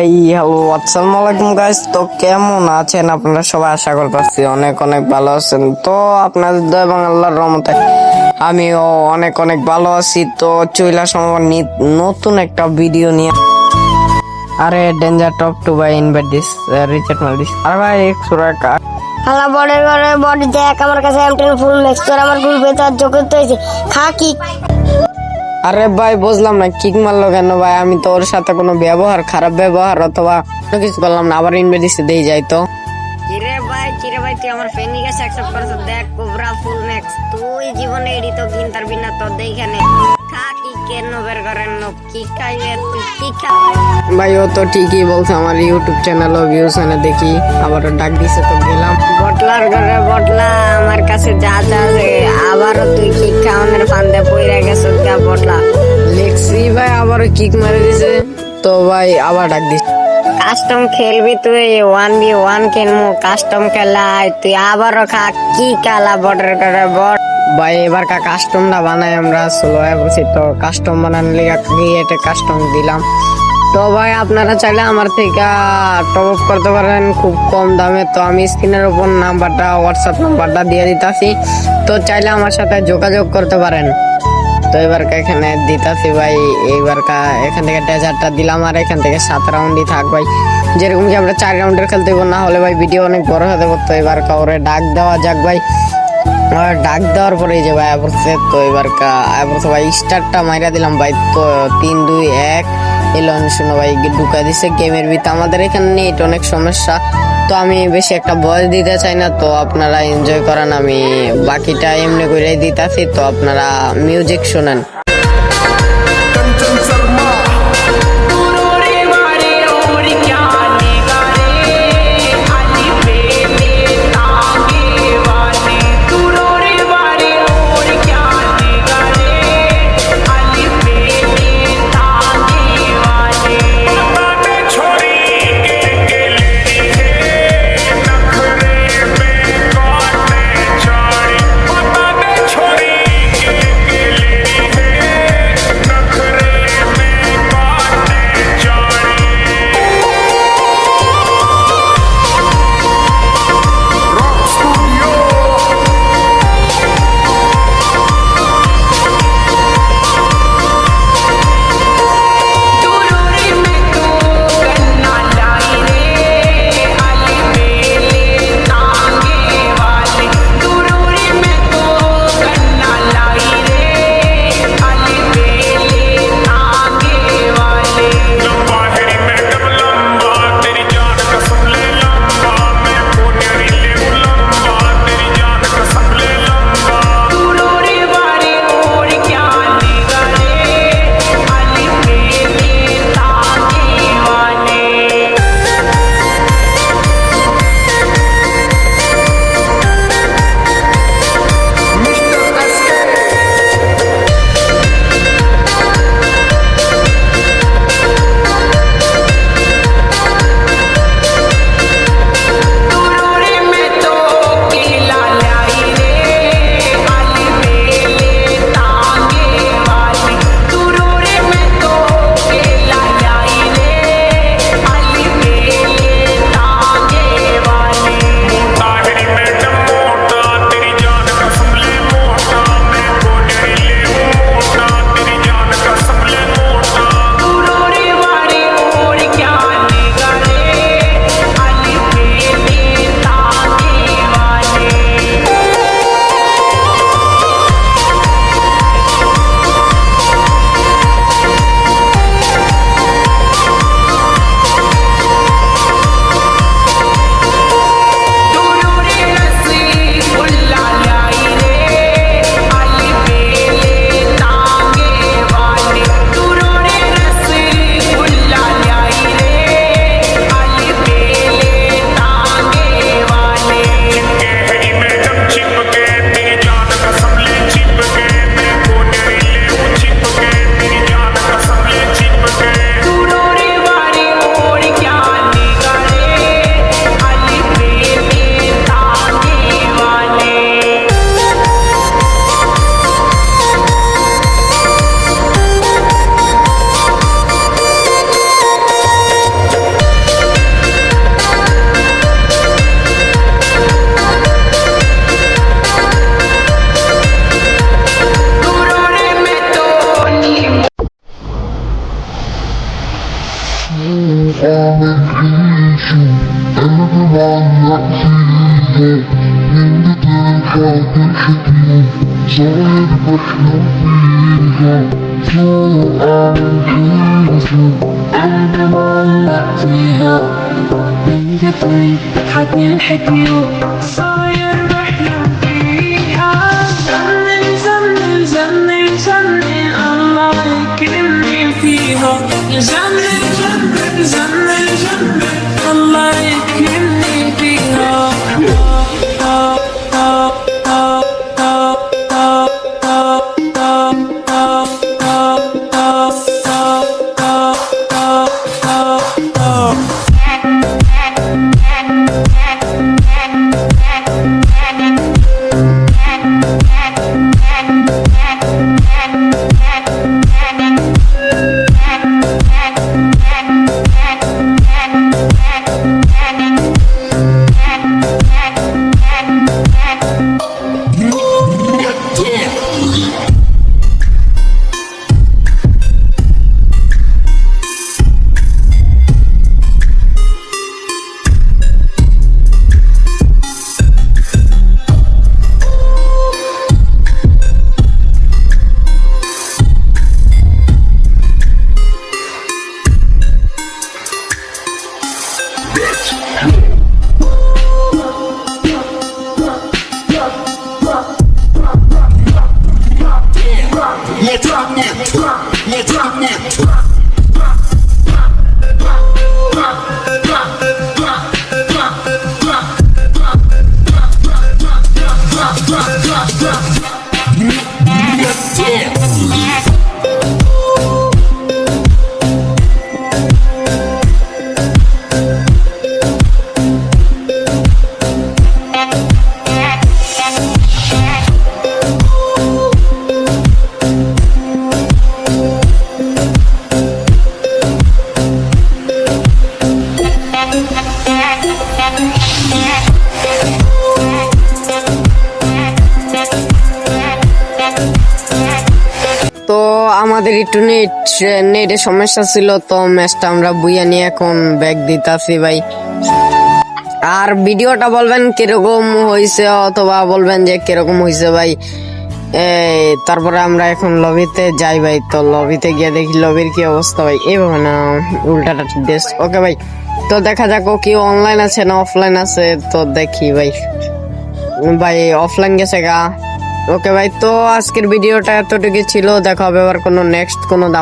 এই আসসালামু আলাইকুম গাইস তো কেমন আছেন আপনারা? সবাই আশা করতেছি অনেক অনেক ভালো আছেন। তো আপনাদের দয়া এবং আল্লাহর রহমতে আমিও অনেক অনেক ভালো আছি। তো চইলা সময় নতুন একটা ভিডিও নিয়ে। আরে danger top two by invite this Richard মাল আরে ভাই একশো টাকা হালা বড়ের ঘরে বডি দেখ, আমার কাছে এমটেন ফুল ম্যাক্স তোর আমার গ্রুপে তার যোগ্য তো হয়েছে খা কি আরে ভাই, বুঝলাম না, কিক মারলো কেন ভাই? আমি তো ওর সাথে কোনো ব্যবহার, খারাপ ব্যবহার অথবা কোনো কিছু করলাম না, আবার ইনভাইট দিতে দেই যাই তো কিরে ভাই কিরে ভাই, তুই আমার ফ্রেন্ড নিকে অ্যাকসেপ্ট করছ? দেখ, কোবরা ফুল ম্যাক্স তুই জীবনে এডি তো কিন তার বিনা তো দেখানে খা কি কেন বের করেন কি খাইবে? কি ভাই ও তো ঠিকই বলছে আমার ইউটিউব চ্যানেল ও ভিউস এনে দেখি। আবার ডাক দিছে তো গেলাম। বটলার ঘরে বটলা আমার কাছে যা যা আছে। আবারও তুই কি খাওয়ানোর ফান্দে পইরা গেছ গা বটলা লেক্সি ভাই আবার কিক মারে দিছে। তো ভাই আবার ডাক দিছে। কাস্টম খেলবি তুই ওয়ান বি ওয়ান খেলমু কাস্টম খেলাই তুই আবারও খা কি খেলা বটের ঘরে বট ভাই, এবার কা কাস্টমটা বানাই আমরা সোলো বলছি তো। কাস্টম বানানোর লিগা ক্রিয়েটে কাস্টম দিলাম। তো ভাই, আপনারা চাইলে আমার থেকে টপ আপ করতে পারেন খুব কম দামে। তো আমি স্ক্রিনের উপর নাম্বারটা হোয়াটসঅ্যাপ নাম্বারটা দিয়ে দিতাছি। তো চাইলে আমার সাথে যোগাযোগ করতে পারেন। তো এবার কা এখানে দিতাছি ভাই এইবার কা এখান থেকে ডেজার্টটা দিলাম, আর এখান থেকে সাত রাউন্ডই থাক ভাই। যেরকম কি আমরা চার রাউন্ডের খেলতে না হলে ভাই ভিডিও অনেক বড় হয়ে যাবে। তো এবার কাউরে ডাক দেওয়া যাক ভাই। আর ডাক দেওয়ার পরে যে ভাই আবরছে তো এবার আবরছে ভাই স্টারটা মাইরা দিলাম ভাই, তো তিন, দুই, এক এলন শুনো ভাই ঢুকা দিছে গেমের ভিতরে। আমাদের এখানে নেট অনেক সমস্যা, তো আমি বেশি একটা বয়স দিতে চাই না, তো আপনারা এনজয় করেন, আমি বাকিটা এমনি করে দিতাছি, তো আপনারা মিউজিক শোনেন। كتير صعب إحنا معلق فيها من دفري حد من حد يوم Oh. তো আমাদের একটু নেট নেটের সমস্যা ছিল, তো ম্যাচটা আমরা বুইয়া নিয়ে এখন ব্যাগ দিতাছি ভাই। আর ভিডিওটা বলবেন কীরকম হয়েছে অথবা বলবেন যে কীরকম হয়েছে ভাই? তারপরে আমরা এখন লবিতে যাই ভাই, তো লবিতে গিয়ে দেখি লবির কি অবস্থা ভাই। এইভাবে না, উল্টাটা দেশ ওকে ভাই, তো দেখা যাক ও কি অনলাইন আছে না অফলাইন আছে, তো দেখি ভাই। ভাই অফলাইন গেছে গা। ওকে ভাই তো আজকের ভিডিওটা এতটুকু ছিল। দেখা হবে আবার কোনো নেক্সট কোনো দাম